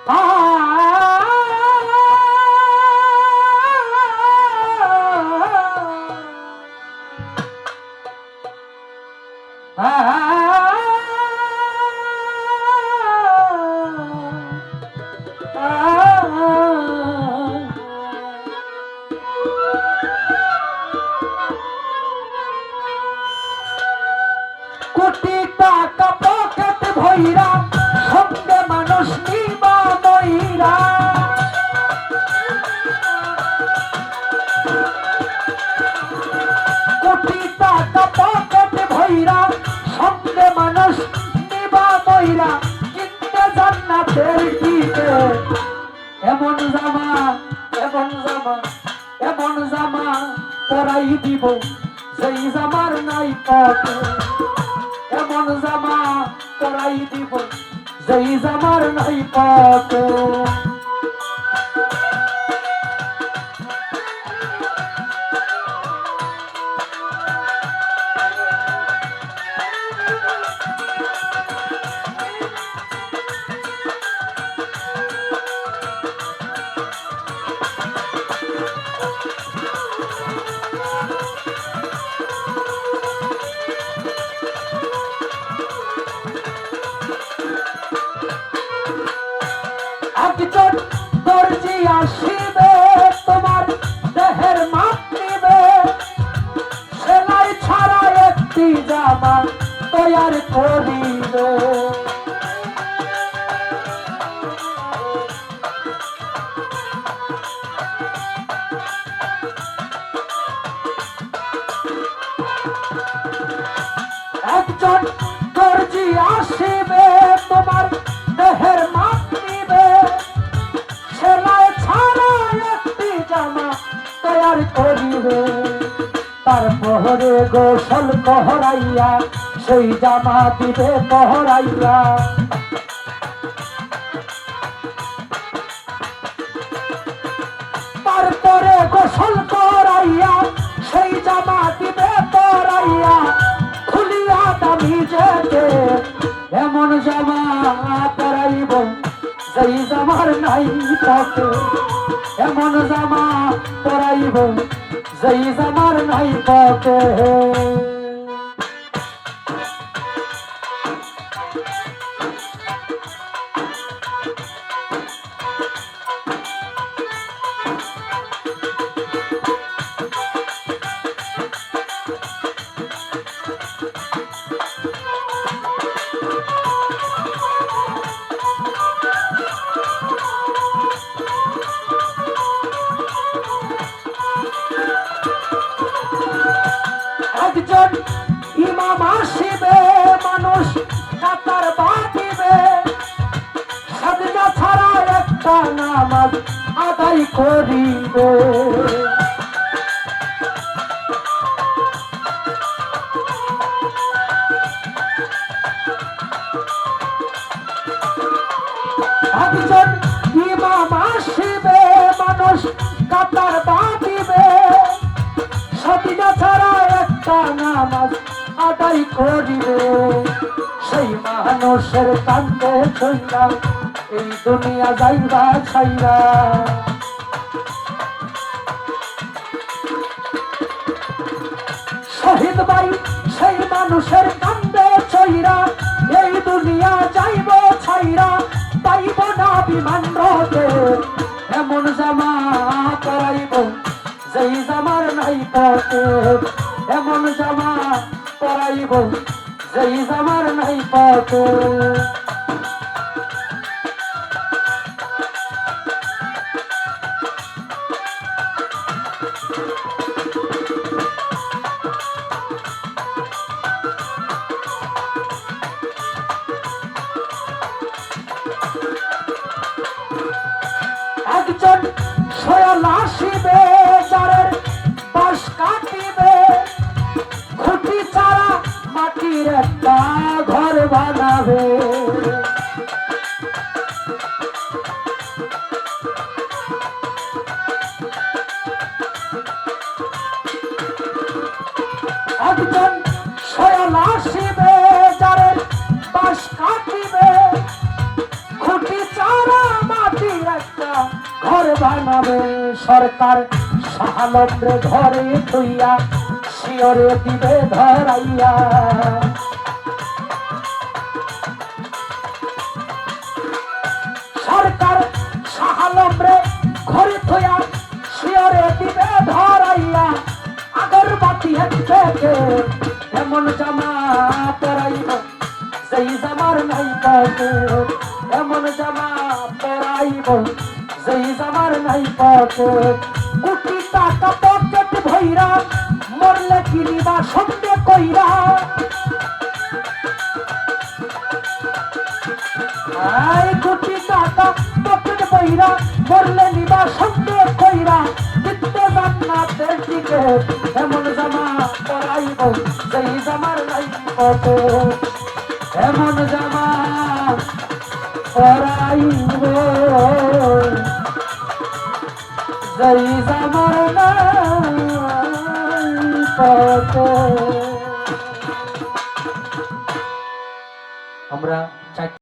কোটি টাকা পকেট ভৈরা সঙ্গে মানুষ নিবা। এমন জামা এমন জামা এমন জামা পরাই দিব, সেই জামার নাই পথে। এমন জামা পরাই দিব। যেই জামার নাই পথে তোমার দেহের মাপ নিবে। সেলাই ছাড়া একটি জামা তৈয়ার করিবে। একজন গোসল কহরাইয়া সেই জামা দিবে কহরাইয়া তারপরে গোসল করাইয়া, সেই জামা দিবে পরাইয়া খুলিয়া দামি যেতে। এমন জামা পরাইব, সেই জামার নাই পথে। এমন জামা পরাইব যেই জামার নাই পথে একজন ইমাম আসিবে, মানুষ কাতার বাঁধিবে। সাজনা ছাড়া একটা নামাজ আদায় করিবে। একজন ইমাম আসিবে, মানুষ আদায় করিবে। সেই মানুষের কান্দে ছইরা এই দুনিয়া যাইবা ছাইরা। শহীদ ভাই, সেই মানুষের কান্দে ছইরা এই দুনিয়া যাইব ছাইরা। পাইব না বিমান রতে এমন জামা পরাইব, যেই জামার নাই পথে। এমন জামা পরাইব যেই জামার নাই পথে একজন সয়াল আসিবে মাটির একটা ঘর বানাবে। একজন সয়াল আসিবে, যারে বাস কাটিবে। খুঁটি চারা মাটির একটা ঘর বানাবে। সরকার সাহালম্রে ঘরে তুইয়া শিওরে দিবে ধরাইয়া। ঘরে থইয়া শিওরে দিবে ধরাইয়া, আগরবাতি থেকে এমন জামা পরাইব সেই জামার নাই পাকে এমন জামা পরাইব সেই জামার নাই পাকে কোটি টাকা পকেট ভৈরা মরলে কিনিবা সন্দেহ কইরা? কোটি টাকা পকেট বইরা করলে নিবা সন্দেহ কইরা দিতে জান্নাতের টিকেট এমন জামা পরাইব, সেই জামার নাই কত এমন জামা পরাইব। সেই জামার নাই কত আমরা